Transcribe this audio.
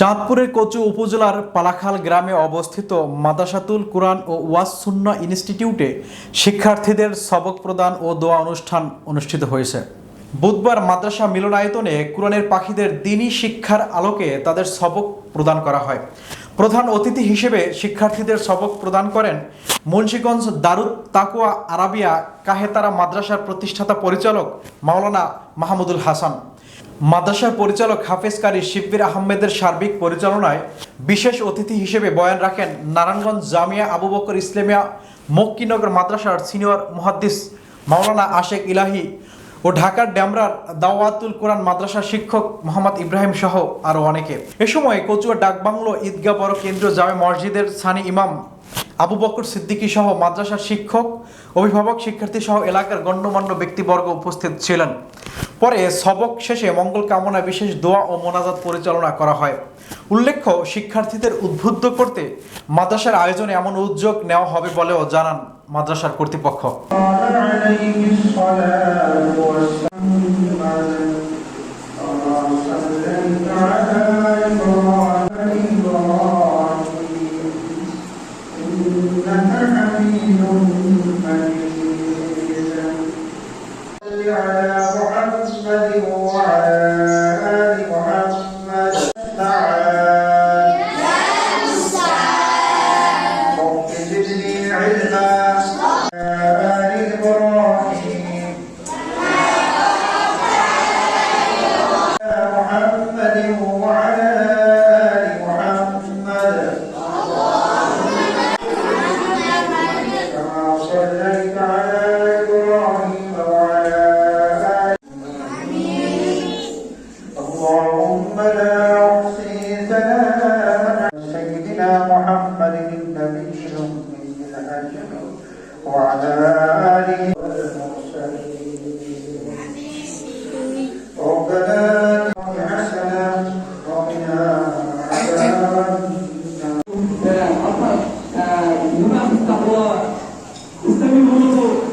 চাঁদপুরের কচু উপজেলার পালাখাল গ্রামে অবস্থিত মাদাসাতুল কোরআন ও ওয়াজ সুন্না ইনস্টিটিউটে শিক্ষার্থীদের সবক প্রদান ও দোয়া অনুষ্ঠান অনুষ্ঠিত হয়েছে। বুধবার মাদ্রাসা মিলনায়তনে কোরআনের পাখিদের দিনই শিক্ষার আলোকে তাদের সবক প্রদান করা হয়। প্রধান অতিথি হিসেবে শিক্ষার্থীদের সবক প্রদান করেন মুন্সীগঞ্জ দারুদ তাকুয়া আরাবিয়া কাহেতারা মাদ্রাসার প্রতিষ্ঠাতা পরিচালক মাওলানা মাহমুদুল হাসান। মাদ্রাসার পরিচালক হাফেজ কারি শিব্বির আহমেদের সার্বিক পরিচালনায় বিশেষ অতিথি হিসেবে বয়ান রাখেন নারায়ণগঞ্জ জামিয়া আবু বকর ইসলামিয়া, মক্কিনগর মাদ্রাসার সিনিয়র মুহাদ্দিস মাওলানা আশেক ইলাহি ও ঢাকার ড্যামরার দাওয়াতুল কোরআন মাদ্রাসার শিক্ষক মোহাম্মদ ইব্রাহিম সহ আরও অনেকে। এ সময় কচুয়া ডাকবাংলো ঈদগাহ বড় কেন্দ্রীয় জামে মসজিদের সানি ইমাম আবু বকর সিদ্দিকী সহ মাদ্রাসার শিক্ষক, অভিভাবক, শিক্ষার্থী সহ এলাকার গণ্যমান্য ব্যক্তিবর্গ উপস্থিত ছিলেন। পরে সবক শেষে মঙ্গল কামনা বিশেষ দোয়া ও মোনাজাত পরিচালনা করা হয়। উল্লেখ্য, শিক্ষার্থীদের উদ্বুদ্ধ করতে মাদ্রাসার আয়োজনে এমন উদ্যোগ নেওয়া হবে বলেও জানান। মাদ্রাসার কর্তৃপক্ষ عليه الصلاة والسلام صليت على إبراهيم إنك حميد مجيد صل على محمد وعلى آل محمد تعالى كما صليت على إبراهيم وعلى